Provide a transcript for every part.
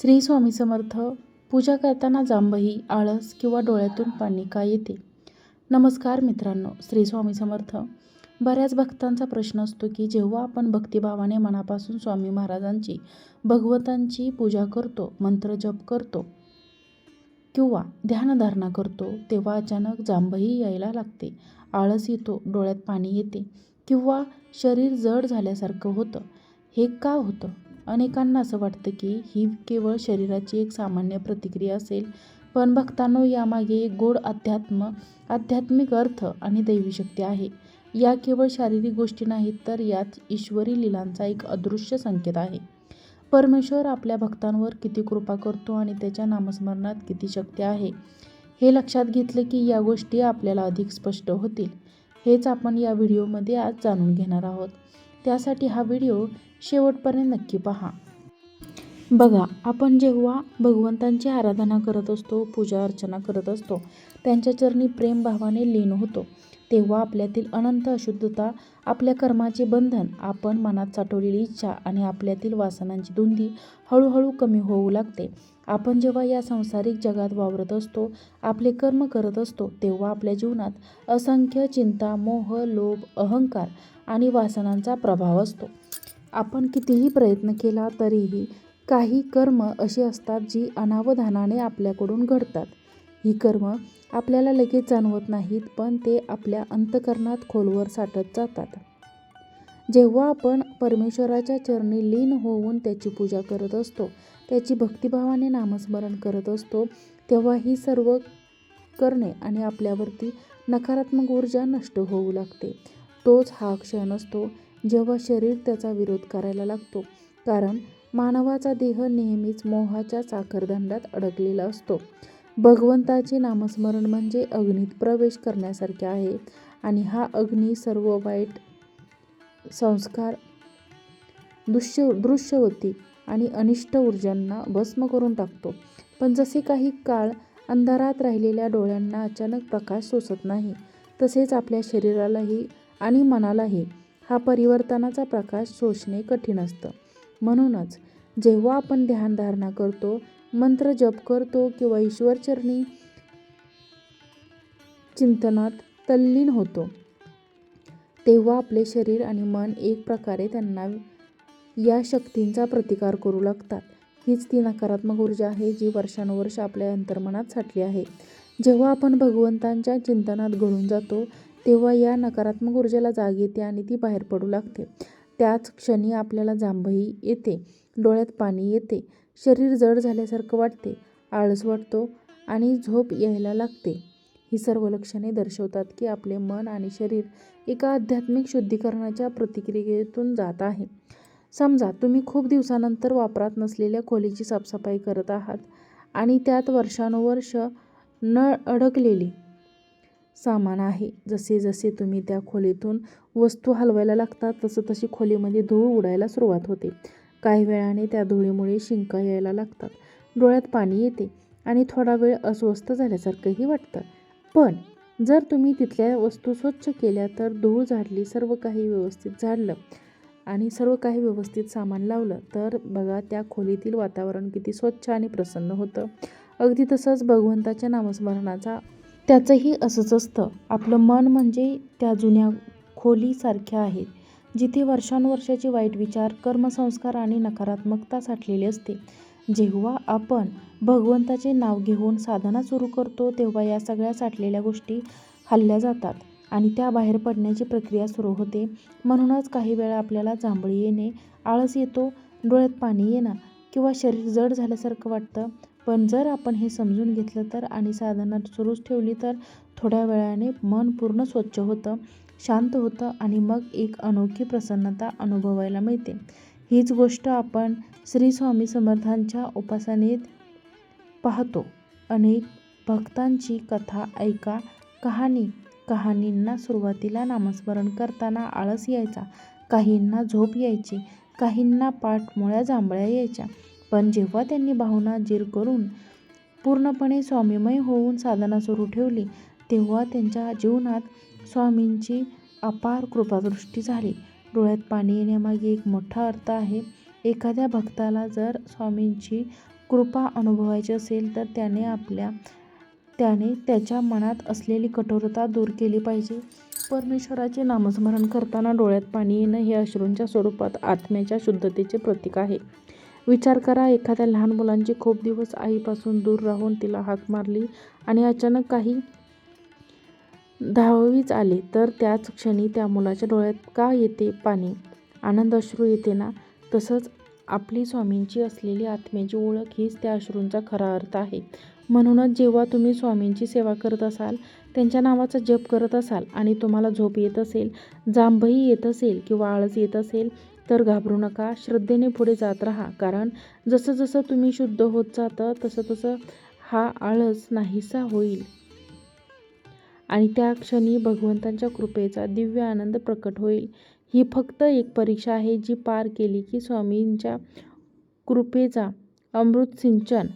श्री स्वामी समर्थ पूजा करताना जांभही आळस किंवा डोळ्यातून पाणी का येते? नमस्कार मित्रांनो श्री स्वामी समर्थ. बऱ्याच भक्तांचा प्रश्न असतो की जेव्हा आपण भक्तिभावाने मनापासून स्वामी महाराजांची भगवंतांची पूजा करतो मंत्र जप करतो किंवा ध्यानधारणा करतो तेव्हा अचानक जांभही यायला लागते आळस येतो डोळ्यात पाणी येते किंवा शरीर जड झाल्यासारखं होतं. हे का होतं? अनेकांना असं वाटतं की ही केवळ शरीराची एक सामान्य प्रतिक्रिया असेल पण भक्तांनो यामागे एक गोड अध्यात्म आध्यात्मिक अर्थ आणि दैवी शक्ती आहे. या केवळ शारीरिक गोष्टी नाहीत तर यात ईश्वरी लीलांचा एक अदृश्य संकेत आहे. परमेश्वर आपल्या भक्तांवर किती कृपा करतो आणि त्याच्या नामस्मरणात किती शक्ती आहे हे लक्षात घेतले की या गोष्टी आपल्याला अधिक स्पष्ट होतील. हेच आपण या व्हिडिओमध्ये आज जाणून घेणार आहोत. त्यासाठी हा व्हिडिओ शेवटपर्यंत नक्की पहा. बघा आपण जेव्हा भगवंतांची आराधना करत असतो पूजा अर्चना करत असतो त्यांच्या चरणी प्रेमभावाने लीन होतो तेव्हा आपल्यातील अनंत अशुद्धता आपल्या कर्माचे बंधन आपण मनात साठवलेली इच्छा आणि आपल्यातील वासनांची धुंदी हळूहळू कमी होऊ लागते. आपण जेव्हा या सांसारिक जगात वावरत असतो आपले कर्म करत असतो तेव्हा आपल्या जीवनात असंख्य चिंता मोह लोभ अहंकार आणि वासनांचा प्रभाव असतो. आपण कितीही प्रयत्न केला तरीही काही कर्म अशी असतात जी अनावधानाने आपल्याकडून घडतात. ही कर्म आपल्याला लगेच जाणवत नाहीत पण ते आपल्या अंतकरणात खोलवर साठत जातात. जेव्हा आपण परमेश्वराच्या चरणी लीन होऊन त्याची पूजा करत असतो त्याची भक्तिभावाने नामस्मरण करत असतो तेव्हा ही सर्व करणे आणि आपल्यावरती नकारात्मक ऊर्जा नष्ट होऊ लागते. तोच हा क्षण असतो जेव्हा शरीर त्याचा विरोध करायला लागतो कारण मानवाचा देह नेहमीच मोहाच्या साखरदंडात अडकलेला असतो. भगवंताचे नामस्मरण म्हणजे अग्नीत प्रवेश करण्यासारखे आहे आणि हा अग्नी सर्व वाईट संस्कार दृश्य दृश्यवती आणि अनिष्ट ऊर्जांना भस्म करून टाकतो. पण जसे काही काळ अंधारात राहिलेल्या डोळ्यांना अचानक प्रकाश सोसत नाही तसेच आपल्या शरीरालाही आणि मनालाही हा परिवर्तनाचा प्रकाश शोषणे कठीण असतं. म्हणूनच जेव्हा आपण ध्यानधारणा करतो मंत्र जप करतो किंवा ईश्वरचरणी चिंतनात तल्लीन होतो तेव्हा आपले शरीर आणि मन एक प्रकारे त्यांना या शक्तींचा प्रतिकार करू लागतात. हीच ती नकारात्मक ऊर्जा आहे जी वर्षानुवर्ष आपल्या अंतर्मनात साठली आहे. जेव्हा आपण भगवंतांच्या चिंतनात घडून जातो तेव्हा या नकारात्मक ऊर्जेला जाग येते आणि ती बाहेर पडू लागते. त्याच क्षणी आपल्याला जांभई येते. डोळ्यात पाणी येते. शरीर जड झाल्यासारखं वाटते. आळस वाटतो आणि झोप यायला लागते. ही सर्व लक्षणे दर्शवतात की आपले मन आणि शरीर एका आध्यात्मिक शुद्धीकरणाच्या प्रतिक्रियेतून जात आहे. समजा तुम्ही खूप दिवसानंतर वापरात नसलेल्या खोलीची साफसफाई करत आहात आणि त्यात वर्षानुवर्ष न अडकलेली. सामान आहे. जसे जसे तुम्ही त्या खोलीतून वस्तू हलवायला लागतात तसं तशी खोलीमध्ये धूळ उडायला सुरुवात होते. काही वेळाने त्या धुळीमुळे शिंका यायला लागतात. डोळ्यात पाणी येते आणि थोडा वेळ अस्वस्थ झाल्यासारखंही वाटतं. पण जर तुम्ही तिथल्या वस्तू स्वच्छ केल्या तर धूळ झाडली सर्व काही व्यवस्थित झाडलं आणि सर्व काही व्यवस्थित सामान लावलं तर बघा त्या खोलीतील वातावरण किती स्वच्छ आणि प्रसन्न होतं. अगदी तसंच भगवंताच्या नामस्मरणाचा त्याचंही असंच असतं. आपलं मन म्हणजे त्या जुन्या खोलीसारख्या आहे जिथे वर्षानुवर्षाचे वाईट विचार कर्मसंस्कार आणि नकारात्मकता साठलेली असते. जेव्हा आपण भगवंताचे नाव घेऊन साधना सुरू करतो तेव्हा या सगळ्या साठलेल्या गोष्टी हल्ल्या जातात आणि त्या बाहेर पडण्याची प्रक्रिया सुरू होते. म्हणूनच काही वेळा आपल्याला जांभळी येणे आळस येतो डोळ्यात पाणी येणं किंवा शरीर जड झाल्यासारखं वाटतं. पण जर आपण हे समजून घेतलं तर आणि साधना सुरूच ठेवली तर थोड्या वेळाने मन पूर्ण स्वच्छ होतं शांत होतं आणि मग एक अनोखी प्रसन्नता अनुभवायला मिळते. हीच गोष्ट आपण श्री स्वामी समर्थांच्या उपासनेत पाहतो. अनेक भक्तांची कथा ऐका कहाणी कहाणींना सुरुवातीला नामस्मरण करताना आळस यायचा. काहींना झोप यायची काहींना पाठमोळ्या जांभळ्या यायच्या. पण जेव्हा त्यांनी भावना जीर करून पूर्णपणे स्वामीमय होऊन साधना सुरू ठेवली तेव्हा त्यांच्या जीवनात स्वामींची अपार कृपादृष्टी झाली. डोळ्यात पाणी येण्यामागे एक मोठा अर्थ आहे एखाद्या भक्ताला जर स्वामींची कृपा अनुभवायची असेल तर त्याने आपल्या त्याने त्याच्या मनात असलेली कठोरता दूर केली पाहिजे. परमेश्वराचे नामस्मरण करताना डोळ्यात पाणी येणं हे अश्रूंच्या स्वरूपात आत्म्याच्या शुद्धतेचे प्रतीक आहे. विचार करा एखाद्या लहान मुलांची खूप दिवस आईपासून दूर राहून तिला हाक मारली आणि अचानक काही दहावीच आले तर त्याच क्षणी त्या मुलाच्या डोळ्यात का येते पाणी? आनंद अश्रू येते ना? तसंच आपली स्वामींची असलेली आत्म्याची ओळख हीच त्या अश्रूंचा खरा अर्थ आहे. म्हणूनच जेव्हा तुम्ही स्वामींची सेवा करत असाल त्यांच्या नावाचा जप करत असाल आणि तुम्हाला झोप येत असेल जांभही येत असेल किंवा आळस येत असेल तर घाबरू नका. श्रद्धेने पुढे जात राहा. कारण जसं जसं तुम्ही शुद्ध होत जातं तसं तसं हा आळस नाहीसा होईल. आणि त्या क्षणी भगवंतांच्या कृपेचा दिव्य आनंद प्रकट होईल. ही फक्त एक परीक्षा आहे जी पार केली की स्वामींच्या कृपेचा अमृत सिंचन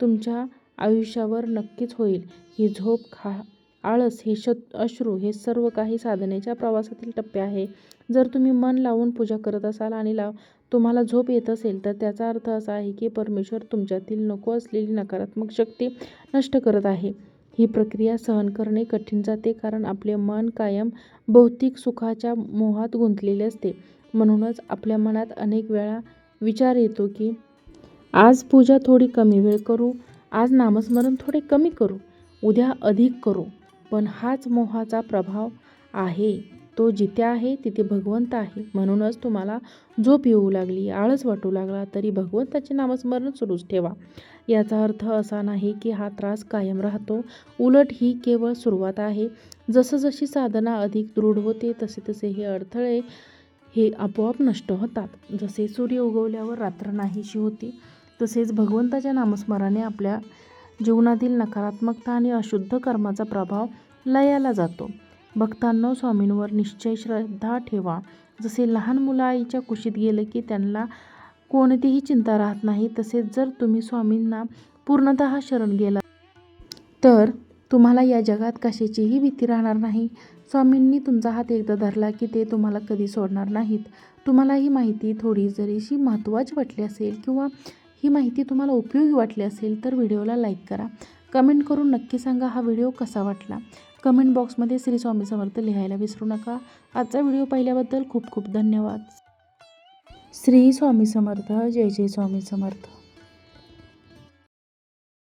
तुमच्या आयुष्यावर नक्कीच होईल. ही झोप खा आळस हे शत अश्रू हे सर्व काही साधनेच्या प्रवासातील टप्पे आहे. जर तुम्ही मन लावून पूजा करत असाल आणि लाव तुम्हाला झोप येत असेल तर त्याचा अर्थ असा आहे की परमेश्वर तुमच्यातील नको असलेली नकारात्मक शक्ती नष्ट करत आहे. ही प्रक्रिया सहन करणे कठीण जाते कारण आपले मन कायम भौतिक सुखाच्या मोहात गुंतलेले असते. म्हणूनच आपल्या मनात अनेक वेळा विचार येतो की आज पूजा थोडी कमी वेळ करू आज नामस्मरण थोडे कमी करू उद्या अधिक करू. पण हाच मोहाचा प्रभाव आहे. तो जिथे आहे तिथे भगवंत आहे. म्हणूनच तुम्हाला झोप येऊ लागली आळस वाटू लागला तरी भगवंताचे नामस्मरण सुरूच ठेवा. याचा अर्थ असा नाही की हा त्रास कायम राहतो. उलट ही केवळ सुरुवात आहे. जसं जशी साधना अधिक दृढ होते तसे तसे हे अडथळे हे आपोआप नष्ट होतात. जसे सूर्य उगवल्यावर रात्र नाहीशी होती तसेच भगवंताच्या नामस्मरणाने आपल्या जीवनातील नकारात्मकता आणि अशुद्ध कर्माचा प्रभाव लयाला जातो. भक्तांनो स्वामींवर निश्चय श्रद्धा ठेवा. जसे लहान मुलं आईच्या कुशीत गेलं की त्यांना कोणतीही चिंता राहत नाही तसेच जर तुम्ही स्वामींना पूर्णतः शरण गेला तर तुम्हाला या जगात कशाचीही भीती राहणार नाही. स्वामींनी तुमचा हात एकदा धरला की ते तुम्हाला कधी सोडणार नाहीत. तुम्हाला ही माहिती थोडी जरीशी महत्त्वाची वाटली असेल किंवा ही माहिती तुम्हाला उपयोगी वाटली असेल तर व्हिडिओला लाईक करा. कमेंट करून नक्की सांगा हा व्हिडिओ कसा वाटला. कमेंट बॉक्समध्ये श्री स्वामी समर्थ लिहायला विसरू नका. आजचा व्हिडिओ पाहिल्याबद्दल खूप खूप धन्यवाद. श्री स्वामी समर्थ. जय जय स्वामी समर्थ.